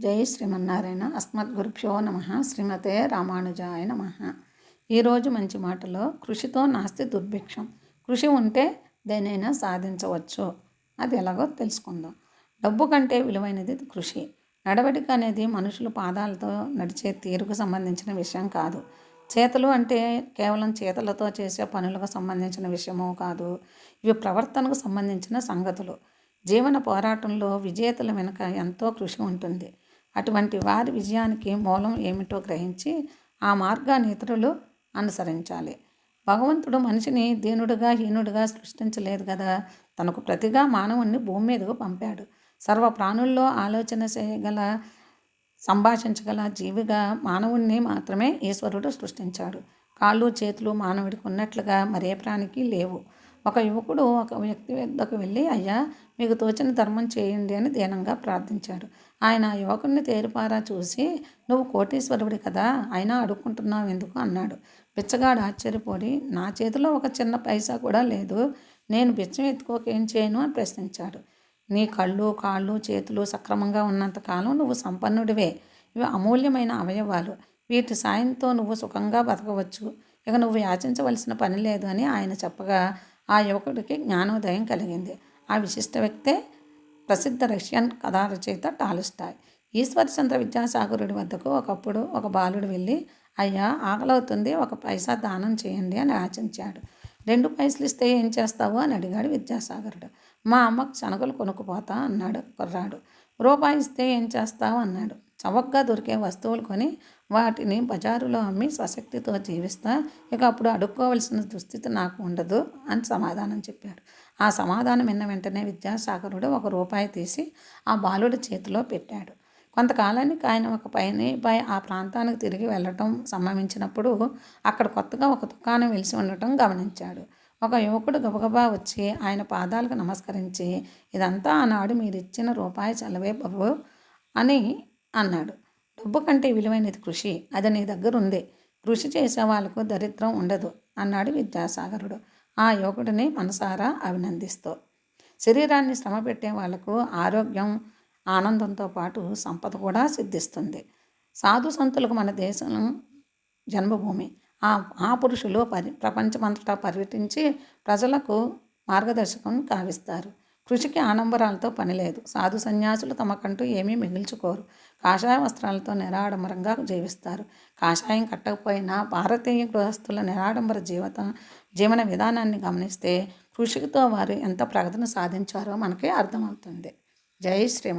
జై శ్రీమన్నారాయణ. అస్మద్ గురుభ్యో నమ. శ్రీమతే రామానుజాయ నమ. ఈరోజు మంచి మాటలో కృషితో నాస్తి దుర్భిక్షం. కృషి ఉంటే దేనైనా సాధించవచ్చు. అది ఎలాగో తెలుసుకుందాం. డబ్బు కంటే విలువైనది కృషి. నడవడిక అనేది మనుషులు పాదాలతో నడిచే తీరుకు సంబంధించిన విషయం కాదు. చేతలు అంటే కేవలం చేతలతో చేసే పనులకు సంబంధించిన విషయమో కాదు. ఇవి ప్రవర్తనకు సంబంధించిన సంగతులు. జీవన పోరాటంలో విజేతల వెనుక ఎంతో కృషి ఉంటుంది. అటువంటి వారి విజయానికి మూలం ఏమిటో గ్రహించి ఆ మార్గాన్ని ఇతరులు అనుసరించాలి. భగవంతుడు మనిషిని దీనుడుగా హీనుడుగా సృష్టించలేదు కదా. తనకు ప్రతిగా మానవుణ్ణి భూమి మీదకు పంపాడు. సర్వ ప్రాణుల్లో ఆలోచన చేయగల సంభాషించగల జీవిగా మానవుణ్ణి మాత్రమే ఈశ్వరుడు సృష్టించాడు. కాళ్ళు చేతులు మానవుడికి ఉన్నట్లుగా మరే ప్రాణికి లేవు. ఒక యువకుడు ఒక వ్యక్తి వద్దకు వెళ్ళి అయ్యా మీకు తోచిన ధర్మం చేయండి అని దీనంగా ప్రార్థించాడు. ఆయన ఆ యువకుడిని తేరిపారా చూసి నువ్వు కోటీశ్వరుడి కదా అయినా అడుక్కుంటున్నావు ఎందుకు? అన్నాడు. బిచ్చగాడు ఆశ్చర్యపోడి నా చేతిలో ఒక చిన్న పైసా కూడా లేదు నేను బిచ్చం ఎత్తుకోక ఏం చేయను? అని ప్రశ్నించాడు. నీ కళ్ళు కాళ్ళు చేతులు సక్రమంగా ఉన్నంతకాలం నువ్వు సంపన్నుడివే. ఇవి అమూల్యమైన అవయవాలు. వీటి సాయంతో నువ్వు సుఖంగా బతకవచ్చు. ఇక నువ్వు యాచించవలసిన పని లేదు అని ఆయన చెప్పగా ఆ యువకుడికి జ్ఞానోదయం కలిగింది. ఆ విశిష్ట వ్యక్తే ప్రసిద్ధ రష్యన్ కథా రచయిత టాలిస్టాయ్ ఈశ్వరచంద్ర విద్యాసాగరుడి వద్దకు ఒకప్పుడు ఒక బాలుడు వెళ్ళి అయ్యా ఆకలవుతుంది ఒక పైసా దానం చేయండి అని ఆచించాడు రెండు పైసలు ఇస్తే ఏం చేస్తావు? అని అడిగాడు విద్యాసాగరుడు. మా అమ్మకు శనగలు కొనుక్కుపోతా అన్నాడు కుర్రాడు. రూపాయి ఇస్తే ఏం చేస్తావు? అన్నాడు. చవకగా దొరికే వస్తువులు కొని వాటిని బజారులో అమ్మి స్వశక్తితో జీవిస్తా. ఇక అప్పుడు అడుక్కోవలసిన దుస్థితి నాకు ఉండదు అని సమాధానం చెప్పాడు. ఆ సమాధానం విన్న వెంటనే విద్యాసాగరుడు ఒక రూపాయి తీసి ఆ బాలుడి చేతిలో పెట్టాడు. కొంతకాలానికి ఆయన ఒక పై ఆ ప్రాంతానికి తిరిగి వెళ్ళటం సంభవించినప్పుడు అక్కడ కొత్తగా ఒక దుకాణం వెలిసి ఉండటం గమనించాడు. ఒక యువకుడు గబగబా వచ్చి ఆయన పాదాలకు నమస్కరించి ఇదంతా ఆనాడు మీరు ఇచ్చిన రూపాయి చలవే బాబు అని అన్నాడు. డబ్బు కంటే విలువైనది కృషి. అది నీ దగ్గర ఉంది కృషి చేసే వాళ్ళకు దరిద్రం ఉండదు అన్నాడు విద్యాసాగరుడు. ఆ యువకుడిని మనసారా అభినందిస్తూ. శరీరాన్ని శ్రమ పెట్టే వాళ్ళకు ఆరోగ్యం ఆనందంతో పాటు సంపద కూడా సిద్ధిస్తుంది. సాధు సంతులకు మన దేశం జన్మభూమి. ఆ ఆ పురుషులు పరి ప్రపంచమంతటా పర్యటించి ప్రజలకు మార్గదర్శకం కావిస్తారు కృషికి ఆడంబరాలతో పని లేదు. సాధు సన్యాసులు తమకంటూ ఏమీ మిగిల్చుకోరు. కాషాయ వస్త్రాలతో నిరాడంబరంగా జీవిస్తారు. కాషాయం కట్టకపోయినా భారతీయ గృహస్థుల నిరాడంబర జీవిత జీవన విధానాన్ని గమనిస్తే కృషితో వారు ఎంత ప్రగతిని సాధించారో మనకి అర్థమవుతుంది. జై శ్రీమ